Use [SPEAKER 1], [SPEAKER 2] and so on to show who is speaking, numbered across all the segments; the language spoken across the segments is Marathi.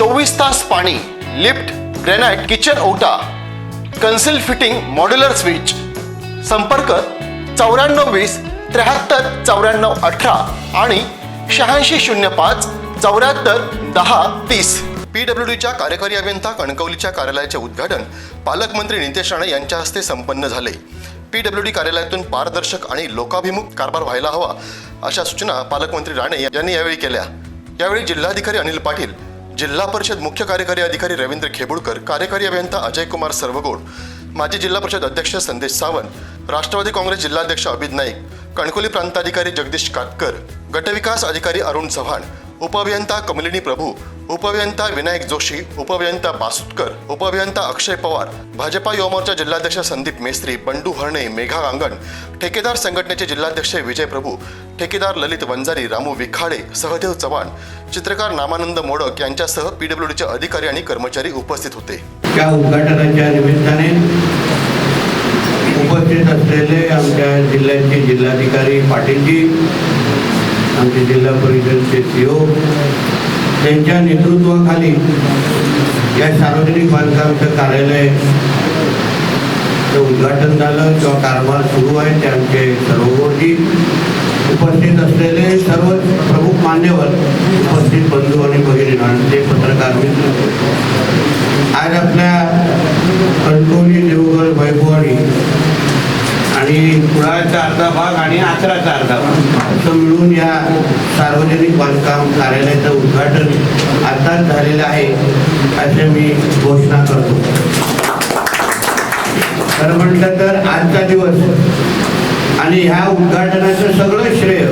[SPEAKER 1] चोवीस तास पाणी लिफ्ट ग्रेनाइट किचन ओटा कन्सिल फिटिंग मॉड्युलर स्विच. संपर्क चौऱ्याण्णव वीस त्र्याहत्तर चौऱ्याण्णव अठरा आणि शहाऐंशी शून्य पाच चौऱ्याहत्तर दहा तीस. पी डब्ल्यू डीच्या कार्यकारी अभियंता कणकवलीच्या कार्यालयाचे उद्घाटन पालकमंत्री नितेश राणे यांच्या हस्ते संपन्न झाले. पी डब्ल्यू डी कार्यालयातून पारदर्शक आणि लोकाभिमुख कारभार व्हायला हवा अशा सूचना पालकमंत्री राणे यांनी यावेळी केल्या. यावेळी जिल्हाधिकारी अनिल पाटील जिल्हा परिषद मुख्य कार्यकारी अधिकारी रवींद्र खेबुडकर कार्यकारी अभियंता अजय कुमार सर्वगोड माजी जिल्हा परिषद अध्यक्ष संदेश सावंत राष्ट्रवादी काँग्रेस जिल्हाध्यक्ष अभित नाईक कणकोली प्रांताधिकारी जगदीश कातकर गटविकास अधिकारी अरुण चव्हाण उपअभियंता कमलिनी प्रभू उपअभियंता विनायक जोशी उपअभियंता बासुतकर उपअभियंता अक्षय पवार भाजपा युवा मोर्चा जिल्हाध्यक्ष संदीप मेस्त्री बंडू हरणे मेघा गांगण ठेकेदार संघटनेचे जिल्हाध्यक्ष विजय प्रभू ठेकेदार ललित वंजारी रामू विखाडे सहदेव चव्हाण चित्रकार नामानंद मोडक यांच्यासह पीडब्ल्यूडीचे अधिकारी आणि कर्मचारी उपस्थित होते.
[SPEAKER 2] त्या उद्घाटनाच्या निमित्ताने उपस्थित असलेले आमच्या जिल्ह्याचे जिल्हाधिकारी पाटीलजी आमचे जिल्हा परिषदचे सीओ त्यांच्या नेतृत्वाखाली या सार्वजनिक बांधकामचं कार्यालय उद्घाटन झालं. किंवा कारभार सुरू आहे. ते आमचे सर्वगोडजी उपस्थित असलेले सर्व प्रमुख मान्यवर उपस्थित बंधू आणि भगिनी ते पत्रकार मित्र. आज आपल्या कणकोली देवगड वैभवाडी आणि कुळाचा अर्धा भाग आणि आचराचा अर्धा भाग. असं मिळून या सार्वजनिक बांधकाम कार्यालयाचं उद्घाटन आताच झालेलं आहे असे मी घोषणा करतो. खरं म्हटलं तर आजचा दिवस आणि ह्या उद्घाटनाचं सगळं श्रेय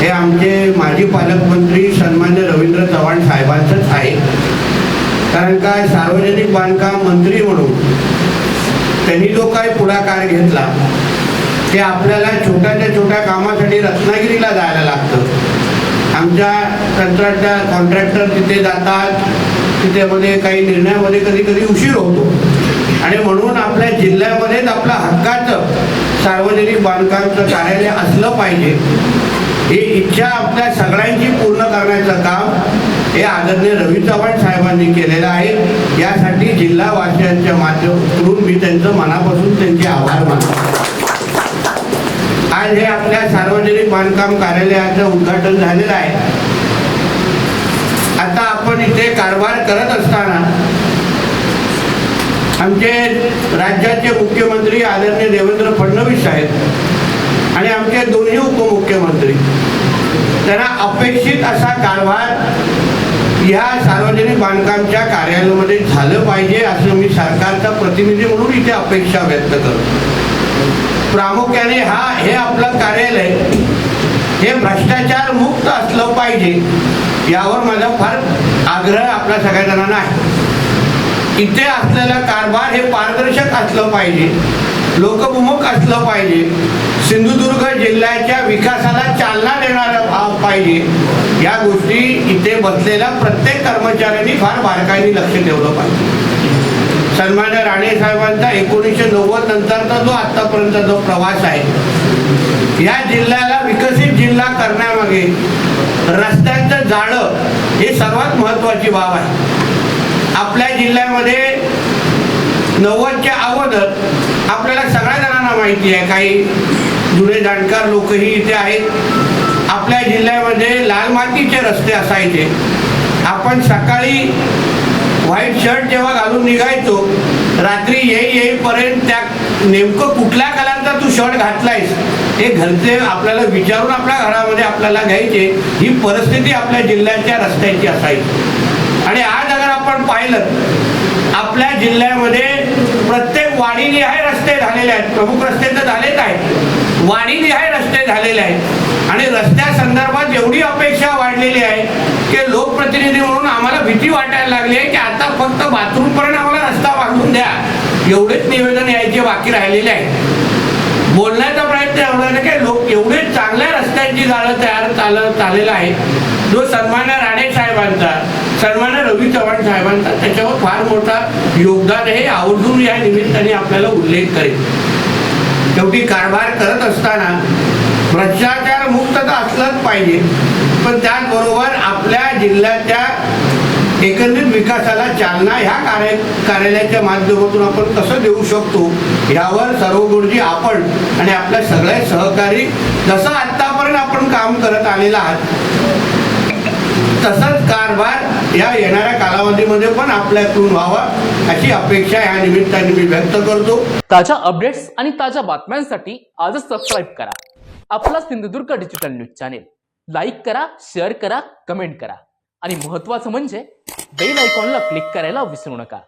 [SPEAKER 2] हे आमचे माजी पालकमंत्री सन्मान्य रवींद्र चव्हाण साहेबांचंच आहे. कारण काय सार्वजनिक बांधकाम मंत्री म्हणून त्यांनी जो काय पुढाकार घेतला ते आपल्याला छोट्याच्या छोट्या कामासाठी रत्नागिरीला जायला लागतं. आमच्या कंत्राटदार कॉन्ट्रॅक्टर तिथे जातात. तिथेमध्ये काही निर्णयामध्ये कधी कधी उशीर होतो. आणि म्हणून आपल्या जिल्ह्यामध्येच आपलं हक्काचं सार्वजनिक बांधकामचं कार्यालय असलं पाहिजे. ही इच्छा आपल्या सगळ्यांची पूर्ण करण्याचं काम हे आदरणीय रवी चव्हाण साहेबांनी केलेलं आहे. यासाठी जिल्हावासियांच्या माध्यमातून मी त्यांचं मनापासून त्यांचे आभार मानतो. आज हे आपल्या सार्वजनिक बांधकाम कार्यालयाचं उद्घाटन झालेलं आहे. आता आपण इथे कारभार करत असताना आमचे राज्याचे मुख्यमंत्री आदरणीय देवेंद्र फडणवीस साहेब आणि आमचे दोन्ही उपमुख्यमंत्री त्यांना अपेक्षित असा कारभार या सार्वजनिक बांधकामच्या कार्यालयामध्ये झालं पाहिजे असं मी सरकारचा प्रतिनिधी म्हणून इथे अपेक्षा व्यक्त करतो. प्रामुख्याने हा हे आपलं कार्यालय. हे भ्रष्टाचार मुक्त असलं पाहिजे यावर माझा फार आग्रह आपल्या सगळ्या जणांना आहे. इथे असलेला कारभार हे पारदर्शक असलं पाहिजे लोकभिमुख असलं पाहिजे सिंधुदुर्ग जिल्ह्याच्या विकासाला चालना देणारं पाहिजे या गोष्टी इथे बसलेल्या प्रत्येक कर्मचाऱ्यांनी फार बारकाईने लक्ष ठेवलं पाहिजे. सन्मान्य राणे साहेबांचा एकोणीसशे नव्वद नंतरचा जो आतापर्यंत जो प्रवास आहे या जिल्ह्याला विकसित जिल्हा करण्यामागे रस्त्यांचं जाळं हे सर्वात महत्वाची बाब आहे. आपल्या जिल्ह्यामध्ये नव्वदच्या अगोदर आपल्याला सगळ्या जणांना माहिती आहे काही जुने जाणकार लोकही इथे आहेत. आपल्या जिल्ह्यामध्ये लाल मातीचे रस्ते असायचे. आपण सकाळी व्हाईट शर्ट जेव्हा घालून निघायचो रात्री येई येईपर्यंत त्या नेमकं कुठल्या कलरचा तू शर्ट घातलायस हे घरचे आपल्याला विचारून आपल्या घरामध्ये आपल्याला घ्यायचे ही परिस्थिती आपल्या जिल्ह्याच्या रस्त्याची असायची. आणि आज अगर आपण पाहिलं आपल्या जिल्ह्यामध्ये प्रत्येक वाडीने आहे रस्ते झालेले आहेत प्रमुख रस्ते तर झालेच आहेत. वाढीनिहाय रस्ते झालेले आहेत. आणि रस्त्या संदर्भात एवढी अपेक्षा वाढलेली आहे की लोकप्रतिनिधी म्हणून आम्हाला भीती वाटायला लागली आहे की आता फक्त बाथरूमपर्यंत आम्हाला रस्ता बांधून द्या. एवढेच निवेदन यायचे बाकी राहिलेले आहे बोलण्याचा प्रयत्न एवढा की लोक एवढे चांगल्या रस्त्यांची जाळं तयार चालत चाललेलं आहे. जो सन्मान्य राणे साहेबांचा सन्मान्य रवी चव्हाण साहेबांचा त्याच्यावर फार मोठा योगदान हे आवर्जून या निमित्ताने आपल्याला उल्लेख करेल शेवटी कारभार करत असताना भ्रष्टाचार मुक्त तर असलंच पाहिजे. पण त्याचबरोबर आपल्या जिल्ह्याच्या एकंदरीत विकासाला चालना ह्या कार्य कार्यालयाच्या माध्यमातून आपण कसं देऊ शकतो यावर सर्व गुरुजी आपण आणि आपल्या सगळ्या सहकारी जसं आत्तापर्यंत आपण काम करत आलेला आहात तसंच कारभार या येणाऱ्या कालावधीमध्ये पण आपल्यातून व्हावा अशी अपेक्षा या निमित्ताने मी व्यक्त करतो.
[SPEAKER 3] ताज्या अपडेट्स आणि ताज्या बातम्यांसाठी आजच सबस्क्राईब करा. आपला Sindhudurg digital news channel like करा शेअर करा कमेंट करा. आणि महत्त्वाचं म्हणजे बेल आयकॉनला क्लिक करायला विसरू नका.